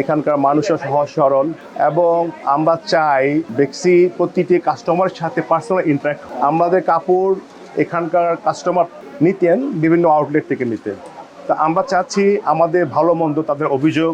এখানকার মানুষের সহজ সরল এবং আমরা চাই বেক্সি প্রতিটি কাস্টমারের সাথে পার্সোনাল ইন্টারাক্ট আমাদের কাপড় এখানকার কাস্টমার নিতেন, বিভিন্ন আউটলেট থেকে নিতেন। তা আমরা চাচ্ছি আমাদের ভালো মন্দ তাদের অভিযোগ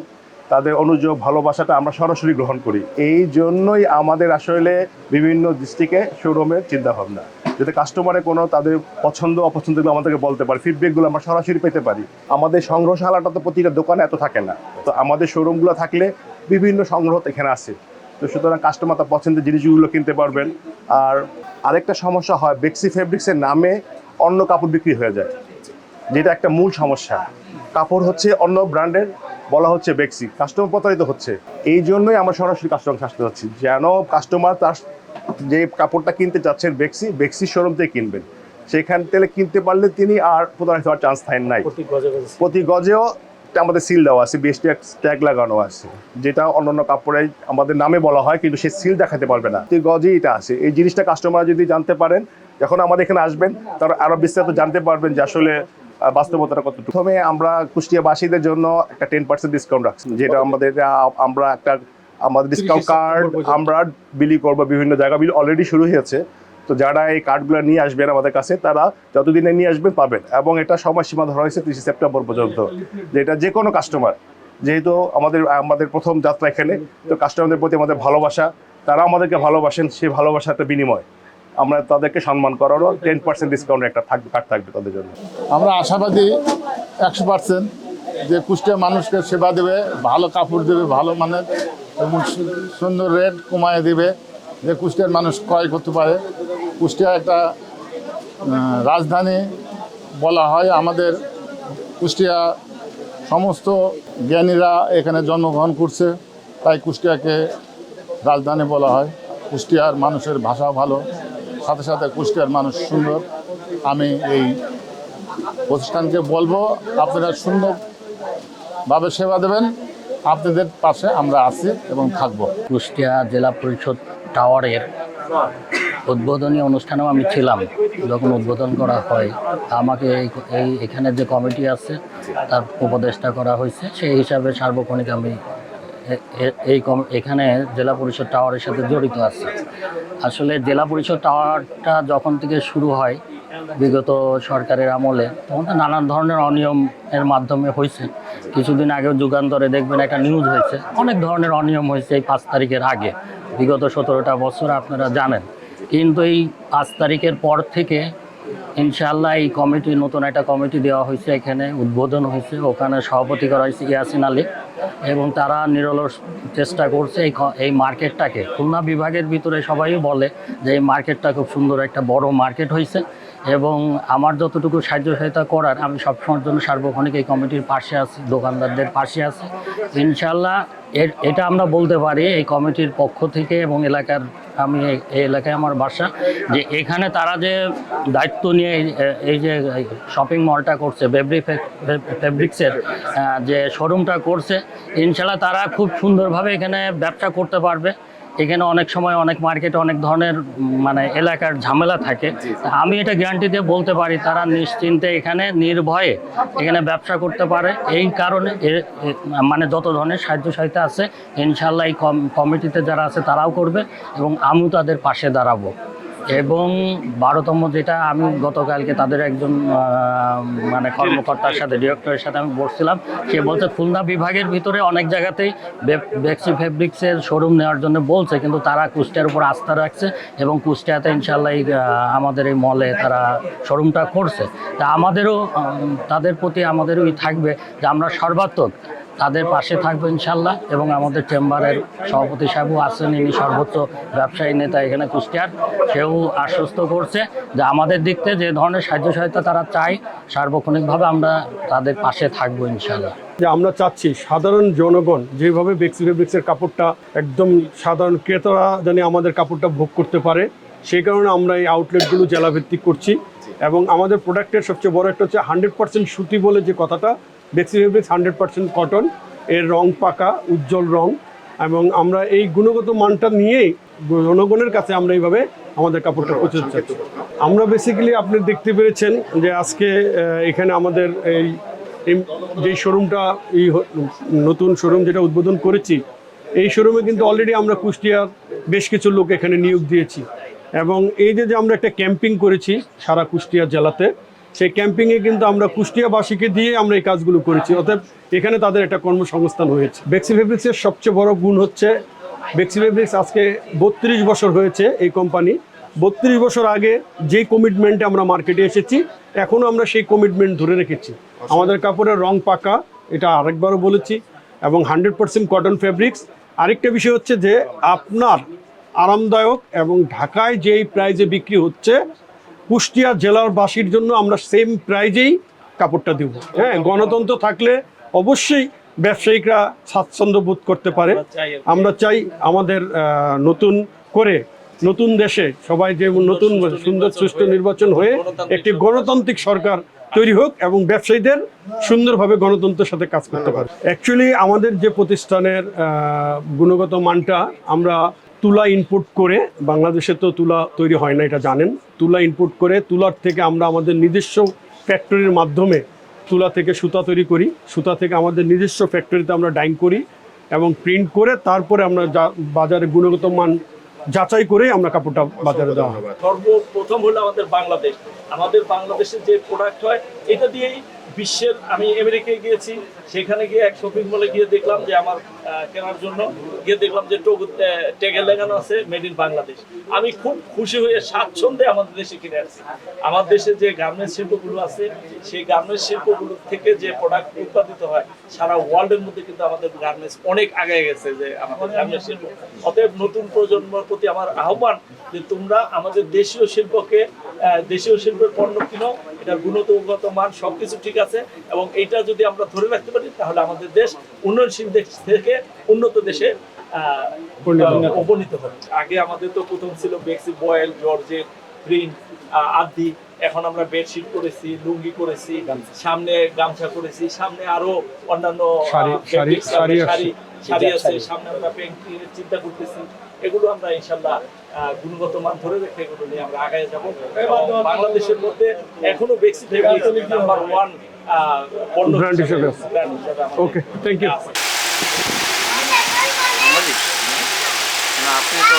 তাদের অনুযোগ ভালোবাসাটা আমরা সরাসরি গ্রহণ করি। এই জন্যই আমাদের আসলে বিভিন্ন ডিস্ট্রিক্টে শোরুমের চিন্তাভাবনা। যাতে কাস্টমারের কোনো তাদের পছন্দ, অপছন্দগুলো আমাদেরকে বলতে পারে ফিডব্যাকগুলো আমরা সরাসরি পেতে পারি। আমাদের সংগ্রহশালাটা তো প্রতিটা দোকানে এত থাকে না। তো আমাদের শোরুমগুলো থাকলে বিভিন্ন সংগ্রহ এখানে আছে। তো সুতরাং কাস্টমার তার পছন্দের জিনিসগুলো কিনতে পারবেন। আর আরেকটা সমস্যা হয় বেক্সি ফেব্রিক্সের নামে অন্য কাপড় বিক্রি হয়ে যায়। যেটা একটা মূল সমস্যা। কাপড় হচ্ছে অন্য ব্র্যান্ডের বলা হচ্ছে বেক্সি কাস্টমার প্রতারিত হচ্ছে। এই জন্যই আমরা সরাসরি কাস্টমার আসতে হচ্ছি যেন কাস্টমার তার যে কাপড়টা কিনতে চাচ্ছেন বেক্সি বেক্সি শোরুম থেকে কিনবেন। সেখান থেকে কিনতে পারলে তিনি আর প্রতারিত হওয়ার চান্স থাকেন নাই। প্রতি গজে গজে গজেও আমাদের সিল দেওয়া আছে বিএসটি ট্যাগ লাগানো আছে। যেটা অন্যান্য কাপড়ে আমাদের নামে বলা হয় কিন্তু সে সিল দেখাতে পারবে না। প্রতি গজেই এটা আছে। এই জিনিসটা কাস্টমার যদি জানতে পারেন যখন আমাদের এখানে আসবেন তারা আরও বিস্তারিত জানতে পারবেন যে আসলে বাস্তবতাটা কত প্রথমে আমরা কুষ্টিয়াবাসীদের জন্য একটা টেন পার্সেন্ট ডিসকাউন্ট রাখছি যেটা আমাদের আমরা একটা আমাদের ডিসকাউন্ট কার্ড আমরা বিলি করব বিভিন্ন জায়গা বিলি অলরেডি শুরু হয়েছে তো যারা এই কার্ডগুলো নিয়ে আসবেন আমাদের কাছে তারা যতদিনে নিয়ে আসবেন পাবেন। এবং এটা সময়সীমা ধরা হয়েছে তিরিশে সেপ্টেম্বর পর্যন্ত যেটা যে কোনো কাস্টমার যেহেতু আমাদের আমাদের প্রথম যাত্রা এখানে তো কাস্টমারদের প্রতি আমাদের ভালোবাসা তারা আমাদেরকে ভালোবাসেন সেই একটা বিনিময়। আমরা তাদেরকে সম্মান করারও টেন পার্সেন্ট ডিসকাউন্ট একটা থাকবে কার্ড থাকবে তাদের জন্য। আমরা আশাবাদী একশো পার্সেন্ট যে কুষ্টিয়া মানুষকে সেবা দেবে, ভালো কাপড় দেবে, ভালো মানের এবং সুন্দর রেট কমায় দেবে যে কুষ্টিয়ার মানুষ ক্রয় করতে পারে। কুষ্টিয়া একটা রাজধানী বলা হয় আমাদের। কুষ্টিয়া সমস্ত জ্ঞানীরা এখানে জন্মগ্রহণ করছে, তাই কুষ্টিয়াকে রাজধানী বলা হয়। কুষ্টিয়ার মানুষের ভাষাও ভালো। সাথে সাথে কুষ্টিয়ার মানুষ সুন্দর। আমি এই প্রতিষ্ঠানকে বলব, আপনারা সুন্দরভাবে সেবা দেবেন। আপনাদের পাশে আমরা আছি এবং থাকব। কুষ্টিয়া জেলা পরিষদ টাওয়ারের উদ্বোধনী অনুষ্ঠানেও আমি ছিলাম। যখন উদ্বোধন করা হয়, আমাকে এই এখানে যে কমিটি আছে, তার উপদেষ্টা করা হয়েছে, সেই হিসাবে সার্বক্ষণিক আমি এই এখানে জেলা পরিষদ টাওয়ারের সাথে জড়িত আছে। আসলে জেলা পরিষদ টাওয়ারটা যখন থেকে শুরু হয়, বিগত সরকারের আমলে, তখন তো নানান ধরনের অনিয়মের মাধ্যমে হয়েছে। কিছুদিন আগে যুগান্তরে দেখবেন একটা নিউজ হয়েছে। অনেক ধরনের অনিয়ম হয়েছে এই পাঁচ তারিখের আগে। বিগত সতেরোটা বছর আপনারা জানেন। কিন্তু এই পাঁচ তারিখের পর থেকে ইনশাল্লাহ এই কমিটি, নতুন একটা কমিটি দেওয়া হয়েছে এখানে, উদ্বোধন হয়েছে। ওখানে সভাপতি করা হয়েছে ইয়াসিন আলী। এবং তারা নিরলস চেষ্টা করছে এই এই মার্কেটটাকে। খুলনা বিভাগের ভিতরে সবাই বলে যে এই মার্কেটটা খুব সুন্দর একটা বড় মার্কেট হয়েছে এবং আমার যতটুকু সাহায্য সহায়তা করার, আমি সবসময়ের জন্য সার্বক্ষণিক এই কমিটির পাশে আছি, দোকানদারদের পাশে আছি। ইনশাল্লাহ এর, এটা আমরা বলতে পারি এই কমিটির পক্ষ থেকে এবং এলাকার, আমি এই- এলাকায় আমার বাসা, যে এখানে তারা যে দায়িত্ব নিয়ে এই- যে শপিং মলটা করছে বেবরি ফেব্রিক্সের যে শোরুমটা করছে ইনশাল্লাহ তারা খুব সুন্দরভাবে এখানে ব্যবসা করতে পারবে। এখানে অনেক সময় অনেক মার্কেটে অনেক ধরনের মানে এলাকার ঝামেলা থাকে। আমি এটা গ্যারান্টি দিয়ে বলতে পারি তারা নিশ্চিন্তে এখানে নির্ভয়ে এখানে ব্যবসা করতে পারে। এই কারণে মানে যত ধরনের সাহায্য সহায়তা আছে ইনশাল্লাহ এই কমিটিতে যারা আছে তারাও করবে এবং আমিও তাদের পাশে দাঁড়াবো। এবং বারোতম যেটা আমি গতকালকে তাদের একজন মানে কর্মকর্তার সাথে ডিরেক্টরের সাথে আমি বসছিলাম, সে বলছে, খুলনা বিভাগের ভিতরে অনেক জায়গাতেই বেক্সি ফেব্রিক্সের শোরুম নেওয়ার জন্য বলছে, কিন্তু তারা কুষ্টিয়ার উপর আস্থা রাখছে এবং কুষ্টিয়াতে ইনশাল্লাহ আমাদের এই মলে তারা শোরুমটা করছে। তা আমাদেরও তাদের প্রতি আমাদেরও থাকবে যে আমরা সর্বাত্মক তাদের পাশে থাকব ইনশাল্লাহ এবং আমাদের চেম্বারের সভাপতি সাহেবও আছেন, ইনি সর্বোচ্চ ব্যবসায়ী নেতা এখানে কুষ্টিয়ার। সেও আশ্বস্ত করছে যে আমাদের দিক থেকে যে ধরনের সাহায্য সহায়তা তারা চায়, সার্বক্ষণিকভাবে আমরা তাদের পাশে থাকব ইনশাল্লাহ। যে আমরা চাচ্ছি সাধারণ জনগণ যেভাবে বেক্সি ফেব্রিক্সের কাপড়টা একদম সাধারণ ক্রেতারা যেন আমাদের কাপড়টা ভোগ করতে পারে সেই কারণে আমরা এই আউটলেটগুলো জেলাভিত্তিক করছি এবং আমাদের প্রোডাক্টের সবচেয়ে বড় একটা হচ্ছে হান্ড্রেড পার্সেন্ট সুতি বলে যে কথাটা Bexi fabrics hundred percent cotton এর রং পাকা উজ্জ্বল রং এবং আমরা এই গুণগত মানটা নিয়েই জনগণের কাছে আমরা এইভাবে আমাদের কাপড়টা পৌঁছে চাচ্ছি আমরা বেসিক্যালি আপনি দেখতে পেরেছেন যে আজকে এখানে আমাদের এই যেই শোরুমটা এই নতুন শোরুম যেটা উদ্বোধন করেছি এই শোরুমে কিন্তু অলরেডি আমরা কুষ্টিয়ার বেশ কিছু লোক এখানে নিয়োগ দিয়েছি। এবং এই যে যে আমরা একটা ক্যাম্পিং করেছি সারা কুষ্টিয়া জেলাতে সেই ক্যাম্পিংয়ে কিন্তু আমরা কুষ্টিয়াবাসীকে দিয়ে আমরা এই কাজগুলো করেছি। অতএব এখানে তাদের একটা কর্মসংস্থান হয়েছে। বেক্সি ফেব্রিক্সের সবচেয়ে বড় গুণ হচ্ছে বেক্সি ফেব্রিক্স আজকে বত্রিশ বছর হয়েছে এই কোম্পানি বত্রিশ বছর আগে যেই কমিটমেন্টে আমরা মার্কেটে এসেছি, এখনও আমরা সেই কমিটমেন্ট ধরে রেখেছি। আমাদের কাপড়ের রং পাকা, এটা আরেকবারও বলেছি, এবং হান্ড্রেড পার্সেন্ট কটন ফেব্রিক্স আরেকটা বিষয় হচ্ছে যে আপনার আরামদায়ক এবং ঢাকায় যেই প্রাইজে বিক্রি হচ্ছে কুষ্টিয়া জেলার বাসীর জন্য আমরা সেম প্রাইজেই কাপড়টা দেব। হ্যাঁ গণতন্ত্র থাকলে অবশ্যই ব্যবসায়িকরা স্বাচ্ছন্দ্য বোধ করতে পারে। আমরা চাই আমাদের নতুন করে নতুন দেশে সবাই যে নতুন সুন্দর সুষ্ঠু নির্বাচন হয়ে একটি গণতান্ত্রিক সরকার তৈরি হোক এবং ব্যবসায়ীদের সুন্দরভাবে গণতন্ত্রের সাথে কাজ করতে পারে। অ্যাকচুয়ালি আমাদের যে প্রতিষ্ঠানের গুণগত মানটা আমরা তুলা ইনপুট করে, বাংলাদেশে তো তুলা তৈরি হয় না, এটা জানেন। তুলা ইনপুট করে, তুলার থেকে আমরা আমাদের নিজস্ব ফ্যাক্টরির মাধ্যমে তুলা থেকে সুতা তৈরি করি। সুতা থেকে আমাদের নিজস্ব ফ্যাক্টরিতে আমরা ডাইং করি এবং প্রিন্ট করে তারপরে আমরা বাজারে গুণগত মান যাচাই করে আমরা কাপড়টা বাজারে দেওয়া হবে সর্বপ্রথম হলো আমাদের বাংলাদেশ। আমাদের বাংলাদেশের যে প্রোডাক্ট হয়, এটা দিয়েই বিশ্বের, আমি আমেরিকায় গিয়েছি, সেখানে গিয়ে এক শপিং মলে গিয়ে দেখলাম যে আমার কেনার জন্য, গিয়ে দেখলাম যে টেগে লাগানো আছে মেড ইন বাংলাদেশ। আমি খুব খুশি হয়ে স্বাচ্ছন্দ্যে আমাদের দেশে কিনে আসছি। আমার দেশে যে গার্মেন্টস শিল্পগুলো আছে, সেই গার্মেন্টস শিল্পগুলো থেকে যে প্রোডাক্ট উৎপাদিত হয়, সারা ওয়ার্ল্ডের মধ্যে কিন্তু আমাদের গার্মেন্টস অনেক আগে গেছে যে আমাদের গার্মেন্টস শিল্প। অতএব নতুন প্রজন্মের প্রতি আমার আহ্বান যে তোমরা আমাদের দেশীয় শিল্পকে দেশীয় শিল্পের পণ্য কিনো এটার গুণগত মান সবকিছু ঠিক আছে এবং এটা যদি আমরা ধরে রাখতে পারি তাহলে আমাদের দেশ উন্নয়নশীল দেশ থেকে উন্নত দেশে আহ, উপনীত হবে। আগে আমাদের তো প্রথম ছিল বেক্সি বয়েল জর্জেট প্রিন্ট আদি এখন আমরা বেডশিট করেছি লুঙ্গি করেছি সামনে গামছা করেছি সামনে আরও অন্যান্য শাড়ি- আছে। সামনে আমরা পেন্টিংয়ের চিন্তা করতেছি। এগুলো আমরা ইনশাল্লাহ গুণগত মান ধরে রেখে এগুলো নিয়ে আমরা আগায় যাব। বাংলাদেশের মধ্যে এখনও বেক্সি নাম্বার ওয়ান পণ্য হিসেবে ওকে থ্যাংক ইউ না আপনি তো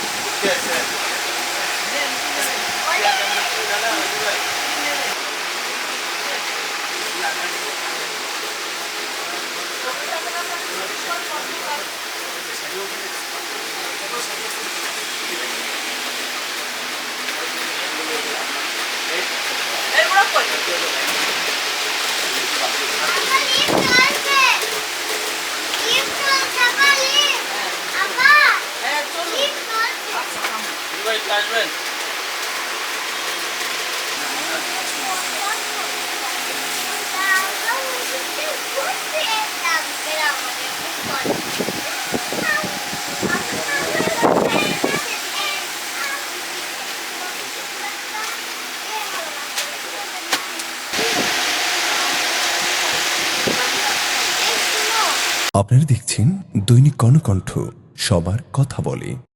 আসছে আপনারা দেখছেন দৈনিক কর্ণকণ্ঠ সবার কথা বলে।